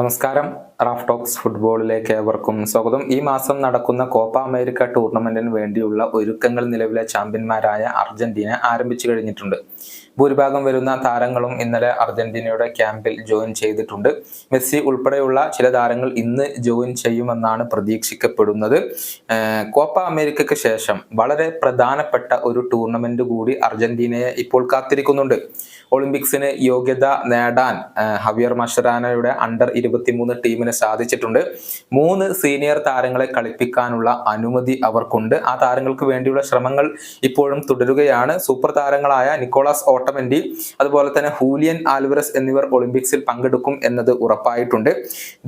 നമസ്കാരം. Raf talks ഫുട്ബോളിലേക്ക് ഏവർക്കും സ്വാഗതം. ഈ മാസം നടക്കുന്ന കോപ്പ അമേരിക്ക ടൂർണമെന്റിന് വേണ്ടിയുള്ള ഒരുക്കങ്ങൾ നിലവിലെ ചാമ്പ്യന്മാരായ അർജന്റീന ആരംഭിച്ചു കഴിഞ്ഞിട്ടുണ്ട്. ഭൂരിഭാഗം വരുന്ന താരങ്ങളും ഇന്നലെ അർജന്റീനയുടെ ക്യാമ്പിൽ ജോയിൻ ചെയ്തിട്ടുണ്ട്. മെസ്സി ഉൾപ്പെടെയുള്ള ചില താരങ്ങൾ ഇന്ന് ജോയിൻ ചെയ്യുമെന്നാണ് പ്രതീക്ഷിക്കപ്പെടുന്നത്. കോപ്പ അമേരിക്കയ്ക്ക് ശേഷം വളരെ പ്രധാനപ്പെട്ട ഒരു ടൂർണമെന്റ് കൂടി അർജന്റീനയെ ഇപ്പോൾ കാത്തിരിക്കുന്നുണ്ട്. ഒളിമ്പിക്സിന് യോഗ്യത നേടാൻ ഹവിയർ മഷറാനയുടെ അണ്ടർ ഇരുപത്തിമൂന്ന് ടീമിന് സാധിച്ചിട്ടുണ്ട്. മൂന്ന് സീനിയർ താരങ്ങളെ കളിപ്പിക്കാനുള്ള അനുമതി അവർക്കുണ്ട്. ആ താരങ്ങൾക്ക് വേണ്ടിയുള്ള ശ്രമങ്ങൾ ഇപ്പോഴും തുടരുകയാണ്. സൂപ്പർ താരങ്ങളായ നിക്കോളാസ് ഓട്ടമൻഡി അതുപോലെ തന്നെ ഹൂലിയൻ ആൽവറസ് എന്നിവർ ഒളിമ്പിക്സിൽ പങ്കെടുക്കും എന്നത് ഉറപ്പായിട്ടുണ്ട്.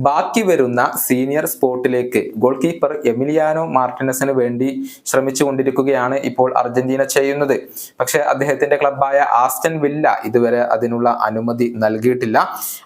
ബാക്കി വരുന്ന സീനിയർ സ്പോർട്ടിലേക്ക് ഗോൾ കീപ്പർ എമിലിയാനോ മാർട്ടിനസിന് വേണ്ടി ശ്രമിച്ചുകൊണ്ടിരിക്കുകയാണ് ഇപ്പോൾ അർജന്റീന ചെയ്യുന്നത്. പക്ഷെ അദ്ദേഹത്തിന്റെ ക്ലബായ ആസ്റ്റൻ വില്ല ഇതുവരെ അതിനുള്ള അനുമതി നൽകിയിട്ടില്ല.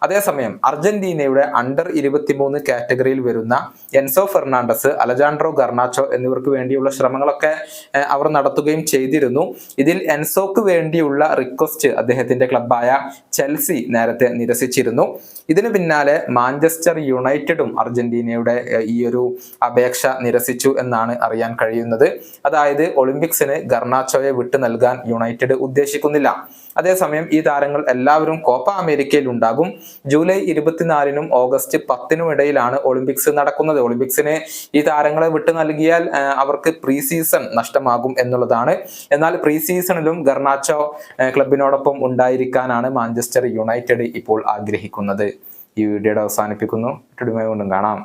അതേസമയം അർജന്റീനയുടെ അണ്ടർ ഇരുപത്തിമൂന്ന് കാറ്റഗറിയിൽ വരുന്ന എൻസോ ഫെർണാണ്ടസ് അലജാൻഡ്രോ ഗർണാച്ചോ എന്നിവർക്ക് വേണ്ടിയുള്ള ശ്രമങ്ങളൊക്കെ അവർ നടത്തുകയും ചെയ്തിരുന്നു. ഇതിൽ എൻസോക്ക് വേണ്ടിയുള്ള റിക്വസ്റ്റ് അദ്ദേഹത്തിന്റെ ക്ലബായ ചെൽസി നേരത്തെ നിരസിച്ചിരുന്നു. ഇതിനു പിന്നാലെ മാഞ്ചസ്റ്റർ യുണൈറ്റഡും അർജന്റീനയുടെ ഈ ഒരു അപേക്ഷ നിരസിച്ചു എന്നാണ് അറിയാൻ കഴിയുന്നത്. അതായത് ഒളിമ്പിക്സിന് ഗർണാച്ചോയെ വിട്ടു നൽകാൻ യുണൈറ്റഡ് ഉദ്ദേശിക്കുന്നില്ല. അതേസമയം ഈ താരങ്ങൾ എല്ലാവരും കോപ്പ അമേരിക്കയിൽ ഉണ്ടാകും. ജൂലൈ ഇരുപത്തിനാലിനും ഓഗസ്റ്റ് പത്തിനും ഇടയിലാണ് ഒളിമ്പിക്സ് നടക്കുന്നത്. ഒളിമ്പിക്സിന് ഈ താരങ്ങളെ വിട്ടു നൽകിയാൽ അവർക്ക് പ്രീ സീസൺ നഷ്ടമാകും എന്നുള്ളതാണ്. എന്നാൽ പ്രീ സീസണിലും ഗർണാച്ചോ ക്ലബിനോടൊപ്പം ഉണ്ടായിരിക്കാനാണ് മാഞ്ചസ്റ്റർ യുണൈറ്റഡ് ഇപ്പോൾ ആഗ്രഹിക്കുന്നത്. ഈ വീഡിയോയുടെ അവസാനിപ്പിക്കുന്നു. വീണ്ടും കാണാം.